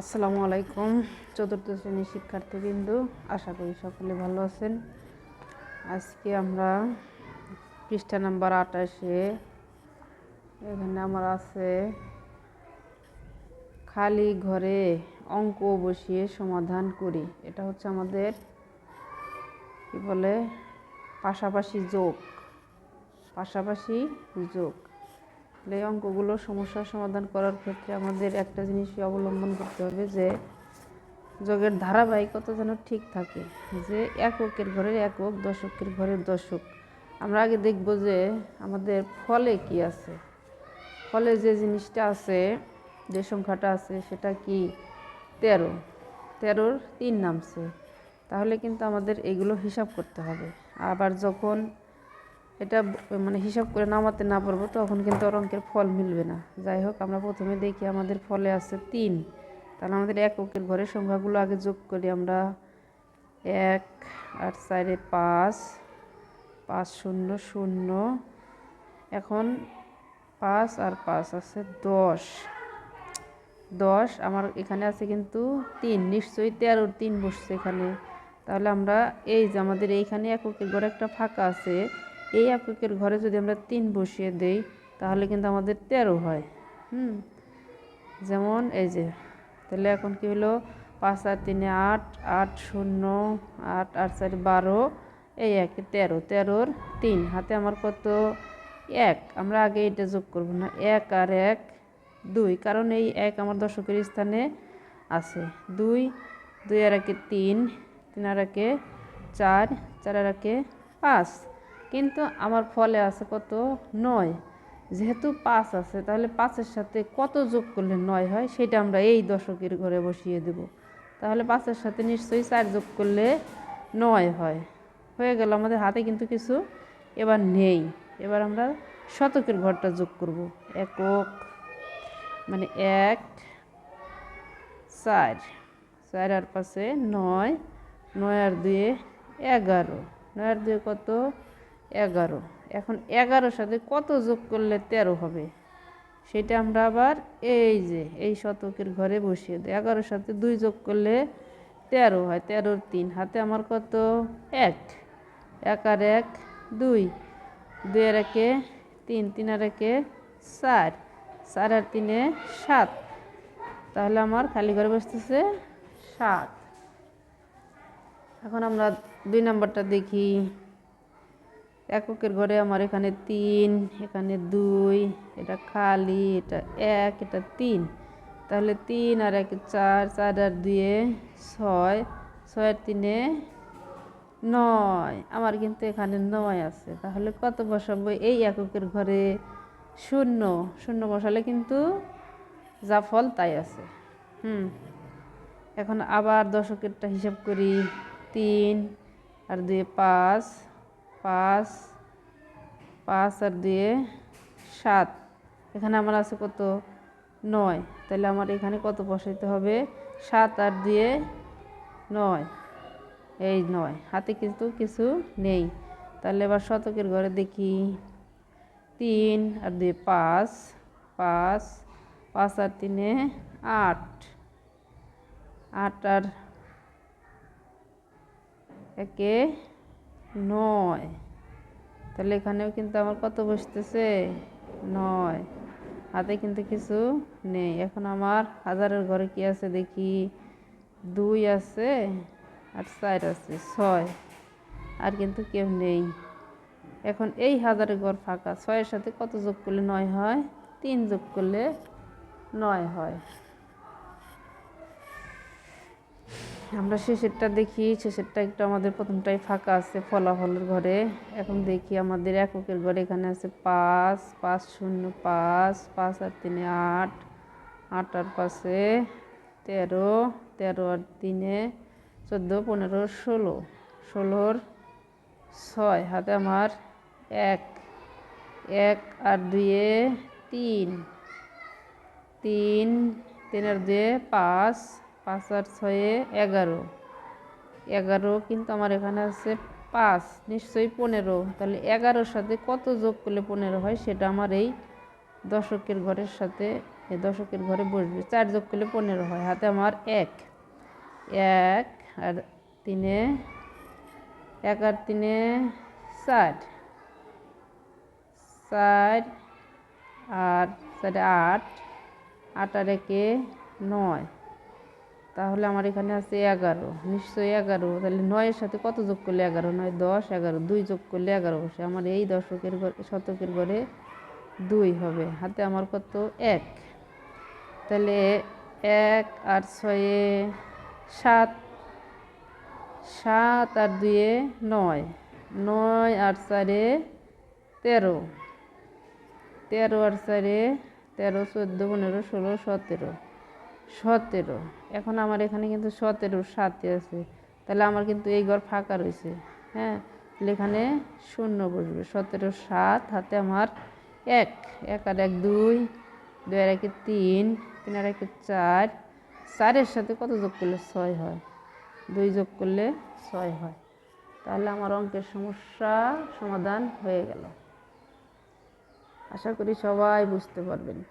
আসসালামু আলাইকুম, চতুর্থ শ্রেণির শিক্ষার্থীবৃন্দু। আশা করি সকলে ভালো আছেন। আজকে আমরা পৃষ্ঠা নাম্বার আঠাশে, এখানে আমার আছে, খালি ঘরে অঙ্ক বসিয়ে সমাধান করি। এটা হচ্ছে আমাদের, কি বলে, পাশাপাশি যোগ পাশাপাশি যোগ। এই অঙ্কগুলো সমস্যার সমাধান করার ক্ষেত্রে আমাদের একটা জিনিসই অবলম্বন করতে হবে যে যোগের ধারাবাহিকতা যেন ঠিক থাকে, যে এককের ঘরের একক দশকের ঘরের দশক আমরা আগে দেখব যে আমাদের ফলে কি আছে। ফলে যে জিনিসটা আছে, যে সংখ্যাটা আছে, সেটা কি? তেরো। তেরোর তিন নামছে। তাহলে কিন্তু আমাদের এগুলো হিসাব করতে হবে। আবার যখন এটা মানে হিসাব করে নামাতে না পারব, তখন কিন্তু আর অঙ্কের ফল মিলবে না। যাই হোক, আমরা প্রথমে দেখি আমাদের ফলে আছে তিন। তাহলে আমাদের এক এককের ঘরের সংখ্যাগুলো আগে যোগ করি আমরা। এক, আর চারে পাঁচ পাঁচ শূন্য শূন্য। এখন পাঁচ আর পাঁচ আছে দশ। দশ, আমার এখানে আছে কিন্তু তিন। নিশ্চয়ই তেরোর তিন বসছে এখানে। তাহলে আমরা এই যে আমাদের এইখানে এককের ঘরে একটা ফাঁকা আছে। এই এককের ঘরে যদি আমরা তিন বসিয়ে দেই, তাহলে কিন্তু আমাদের তেরো হয়। হুম? যেমন এই যে, তাহলে এখন কি হলো? পাঁচ আর তিনে আট আট শূন্য, আট আট চারি বারো, এই একে তেরো, তেরোর তিন। হাতে আমার কত? এক। আমরা আগে এটা যোগ করব না। এক আর এক, দুই। কারণ এই এক আমার দশকের স্থানে আছে। দুই দুই আর একে তিন তিন আর একে চার চার আর একে পাঁচ। কিন্তু আমার ফলে আছে কত? নয়। যেহেতু পাঁচ আছে, তাহলে পাঁচের সাথে কত যোগ করলে নয় হয়? সেটা আমরা এই দশকের ঘরে বসিয়ে দেব। তাহলে পাঁচের সাথে নিশ্চয়ই চার যোগ করলে নয় হয়। হয়ে গেল, আমাদের হাতে কিন্তু কিছু এবার নেই। এবার আমরা শতকের ঘরটা যোগ করব। একক মানে এক, চার। চার আর পাশে নয়। নয় আর দুয়ে এগারো। নয় আর দুয়ে কত? এগারো। এখন এগারোর সাথে কত যোগ করলে তেরো হবে? সেটা আমরা আবার এই যে, এই শতকের ঘরে বসিয়ে দিই। এগারোর সাথে দুই যোগ করলে তেরো হয়। তেরোর তিন হাতে আমার কত? এক। এক আর এক, দুই। দুই আর একে তিন তিন আর একে চার। চার আর তিনে সাত। তাহলে আমার খালি ঘরে বসতেছে সাত। এখন আমরা দুই নম্বরটা দেখি। এককের ঘরে আমার এখানে তিন, এখানে দুই, এটা খালি, এটা এক, এটা তিন। তাহলে তিন আর এক, চার চার আর দুয়ে ছয় ছয় আর তিনে নয়। আমার কিন্তু এখানে নয় আছে। তাহলে কত বসাবো? এই এককের ঘরে শূন্য। শূন্য বসালে কিন্তু যা ফল তাই আছে। হুম। এখন আবার দশকেরটা হিসাব করি। তিন আর দুয়ে পাঁচ পাঁচ পাঁচ আর দুয়ে সাত। এখানে আমার আছে কত? নয়। তাহলে আমার এখানে কত বসাইতে হবে? সাত আর দিয়ে নয়। এই নয়। হাতে কিন্তু কিছু নেই। তাহলে এবার শতকের ঘরে দেখি। তিন আর দুই পাঁচ পাঁচ পাঁচ আর তিনে আট। আট আর একে নয়। তাহলে এখানেও কিন্তু আমার কত বসতেছে? নয়। হাতে কিন্তু কিছু নেই। এখন আমার হাজারের ঘরে কি আছে দেখি? দুই আছে আর চার আছে, ছয়। আর কিন্তু কেউ নেই। এখন এই হাজারের ঘর ফাঁকা। ছয়ের সাথে কত যোগ করলে নয় হয়? তিন যোগ করলে নয় হয়। আমরা শেষেরটা দেখি, শেষেরটা একটু আমাদের প্রথমটাই ফাঁকা আছে ফলাফলের ঘরে। এখন দেখি আমাদের এককের ঘরে এখানে আছে পাঁচ পাঁচ শূন্য পাঁচ পাঁচ আর তিনে আট আট আর পাশে তেরো তেরো আর তিনে চোদ্দ, পনেরো, ষোলো, ষোলোর ছয়, হাতে আমার এক এক আর দুয়ে তিন তিন তিন আর দুয়ে পাঁচ পাঁচ আর ছয়ে এগারো। এগারো কিন্তু আমার এখানে আছে পাঁচ, নিশ্চয়ই পনেরো। তাহলে এগারোর সাথে কত যোগ করলে পনেরো হয় সেটা আমার এই দশকের ঘরের সাথে দশকের ঘরে বসবে। চার যোগ করলে পনেরো হয়, হাতে আমার এক। এক আর তিনে, এক আর তিনে চার চার আর চারে আট আট আর একে নয়। তাহলে আমার এখানে আছে এগারো। নিশ্চয়ই এগারো। তাহলে নয়ের সাথে কত যোগ করলে এগারো? নয়, দশ, এগারো। দুই যোগ করলে এগারো বসে। আমার এই দশকের ঘরে, শতকের ঘরে দুই হবে। হাতে আমার কত? এক। তাহলে এক আর ছয়ে সাত। সাত আর দুয়ে নয়। নয় আর চারে তেরো। তেরো আর চারে তেরো, চোদ্দ, পনেরো, ষোলো, সতেরো। সতেরো। এখন আমার এখানে কিন্তু সতেরো সাথে আছে। তাহলে আমার কিন্তু এই ঘর ফাঁকা রয়েছে। হ্যাঁ? তাহলে এখানে শূন্য বসবে। সতেরো সাত, হাতে আমার এক। এক আর এক দুই দুই আর একে তিন তিন আর একে চার। চারের সাথে কত যোগ করলে ছয় হয়? দুই যোগ করলে ছয় হয়। তাহলে আমার অঙ্কের সমস্যা সমাধান হয়ে গেল। আশা করি সবাই বুঝতে পারবেন।